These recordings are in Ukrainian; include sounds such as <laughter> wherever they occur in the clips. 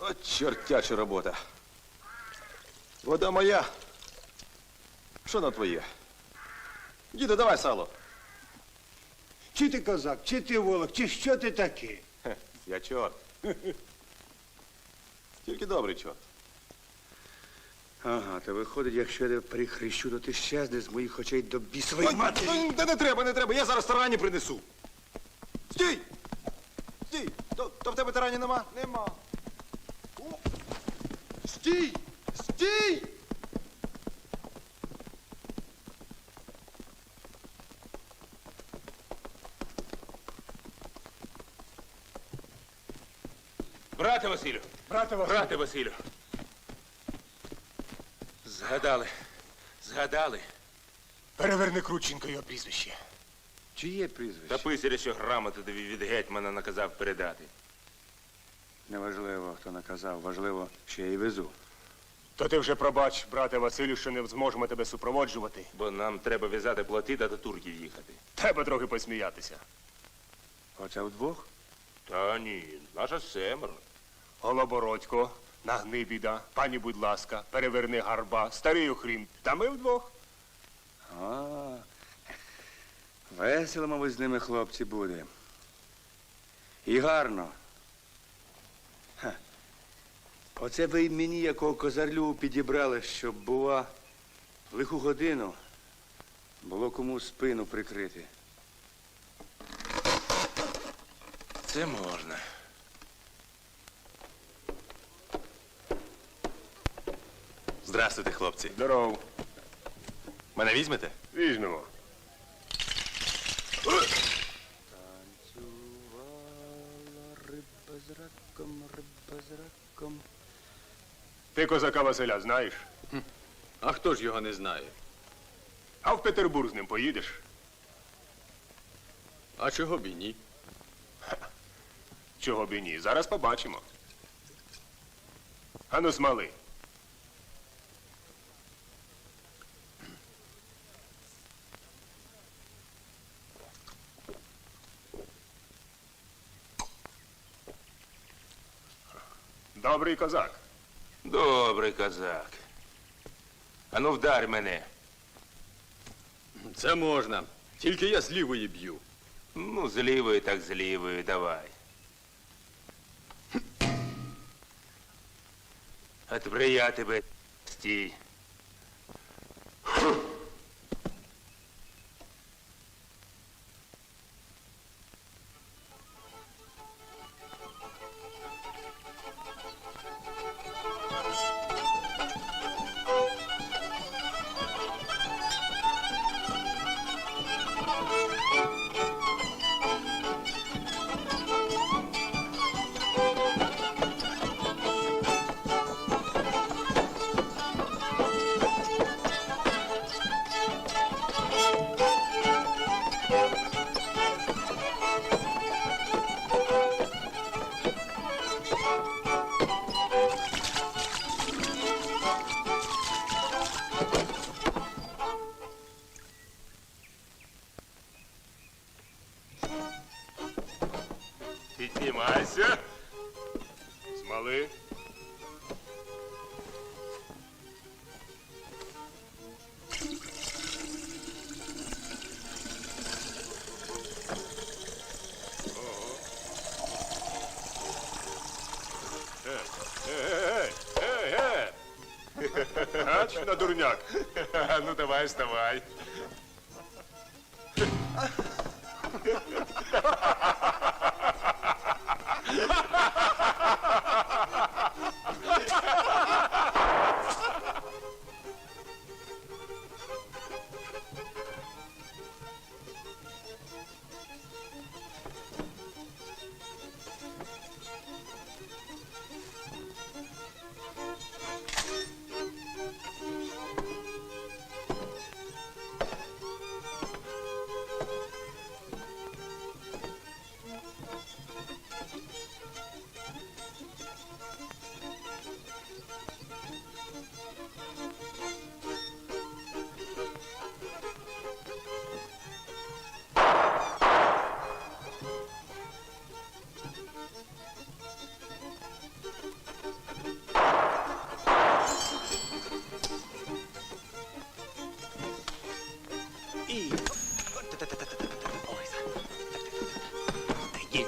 От чортяча робота. Вода моя. Що на твоє? Діду, давай сало. Чи ти козак, чи ти волок, чи що ти такий? Хе, Я чорт. Тільки добрий чорт. Ага, то виходить, якщо я тебе прихрещу, то ти щезне з моїх очей до бісової Ой, матері. ой, Та не треба, не треба. Я зараз тарані принесу. Стій! Стій! То, в тебе тарані нема? Нема. О! Стій! Стій! Брате Василю, Брате Василь, брате Василю. Згадали. Згадали. переверни Крученко його прізвище. Чиє Та прізвище? писаря, що грамоту тобі від гетьмана наказав передати. Неважливо, хто наказав, важливо, що я її везу. То ти вже пробач, брате Василю, що не зможемо тебе супроводжувати. Бо нам треба в'язати плоти та до турків їхати. Треба трохи посміятися. Оце вдвох? Та ні, наша семеро. Голобородько, нагни біда, пані, будь ласка, переверни гарба, старий охрім. Та ми вдвох. А, весело, мабуть, з ними хлопці буде. І гарно. Оце ви й мені якого козарлю підібрали, щоб, бува, в лиху годину було кому спину прикрити. Це можна. Здравствуйте, хлопці. Здоров. Мене візьмете? Візьмемо. риба з раком, риба з раком. Ти козака Василя знаєш? А хто ж його не знає? А в Петербург з ним поїдеш? А чого б і ні? Чого б і ні? Зараз побачимо. Ану, смали. Добрий козак. Добрий козак. Ану вдарь мене. Це можна. Тільки я з лівої б'ю. Ну, з лівої, так з лівої, давай. Тепер я тебе стій. Поднимайся. Смолы. <laughs> Точно, дурняк? <laughs> ну, давай, вставай.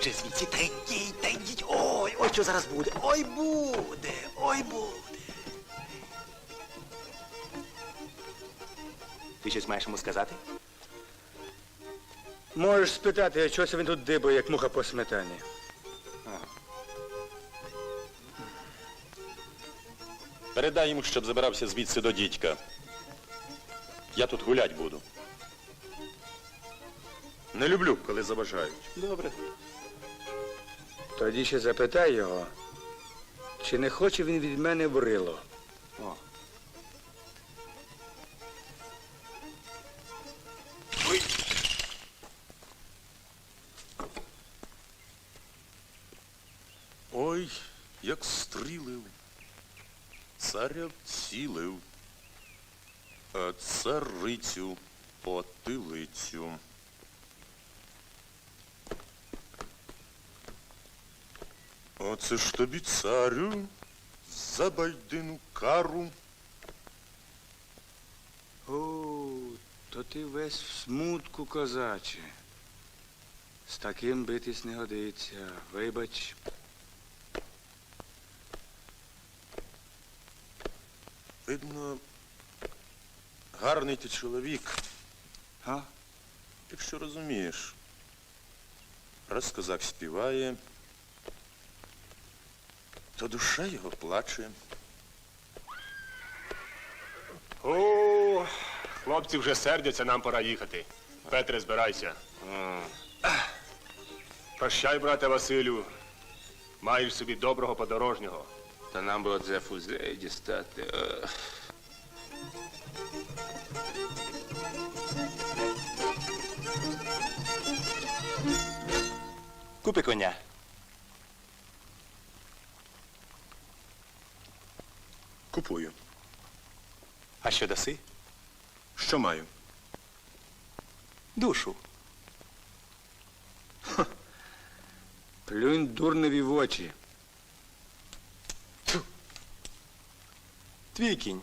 Ач на дурняк. ну давай, вставай. що зараз буде. Ой буде, ой буде. Ти щось маєш йому сказати? Можеш спитати, а чого це він тут дибає, як муха по сметані? Передай йому, щоб забирався звідси до дідька. Я тут гулять буду. Не люблю, коли заважають. Добре. Тоді ще запитай його, чи не хоче він від мене в рило. Ой, як стрілив, царя вцілив, а царицю потилицю. Оце ж тобі царю за байдину кару. О, то ти весь в смутку, козаче. З таким битись не годиться. Вибач. Видно, гарний ти чоловік, А? якщо розумієш. Раз козак співає, то душа його плаче. О, хлопці вже сердяться, нам пора їхати. Петре, збирайся. Прощай, брате Василю. Маєш собі доброго подорожнього. Та нам би оце фузей дістати. Ех. Купи коня. Купую. А що даси? Що маю? Душу. Плюнь дурневі в очі. Твій кінь.